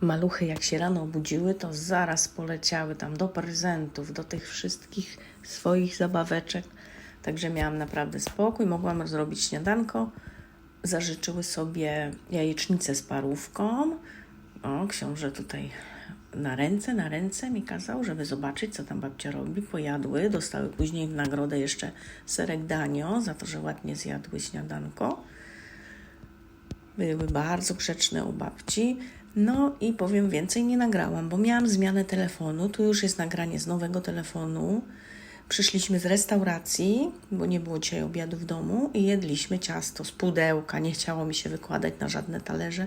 Maluchy, jak się rano obudziły, to zaraz poleciały tam do prezentów, do tych wszystkich swoich zabaweczek. Także miałam naprawdę spokój, mogłam zrobić śniadanko. Zażyczyły sobie jajecznicę z parówką. O, książę tutaj na ręce, na ręce mi kazał, żeby zobaczyć, co tam babcia robi. Pojadły, dostały później w nagrodę jeszcze serek danio za to, że ładnie zjadły śniadanko. Były bardzo grzeczne u babci. No i powiem więcej, nie nagrałam, bo miałam zmianę telefonu. Tu już jest nagranie z nowego telefonu. Przyszliśmy z restauracji, bo nie było dzisiaj obiadu w domu i jedliśmy ciasto z pudełka. Nie chciało mi się wykładać na żadne talerze.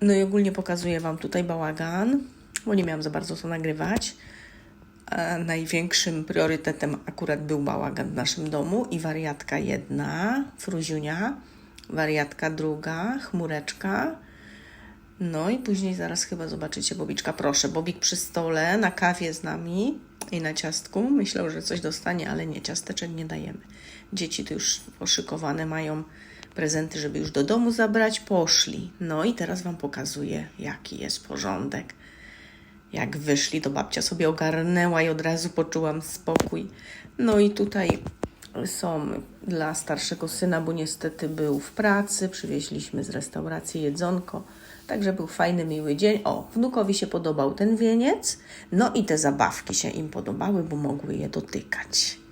No i ogólnie pokazuję Wam tutaj bałagan, bo nie miałam za bardzo co nagrywać. A największym priorytetem akurat był bałagan w naszym domu i wariatka jedna, Fruziunia, wariatka druga, chmureczka. No i później zaraz chyba zobaczycie Bobiczka. Proszę, Bobik przy stole, na kawie z nami i na ciastku. Myślał, że coś dostanie, ale nie, ciasteczek nie dajemy. Dzieci to już poszykowane mają prezenty, żeby już do domu zabrać. Poszli. No i teraz Wam pokazuję, jaki jest porządek. Jak wyszli, to babcia sobie ogarnęła i od razu poczułam spokój. No i tutaj są dla starszego syna, bo niestety był w pracy. Przywieźliśmy z restauracji jedzonko. Także był fajny, miły dzień. O, wnukowi się podobał ten wieniec. No i te zabawki się im podobały, bo mogły je dotykać.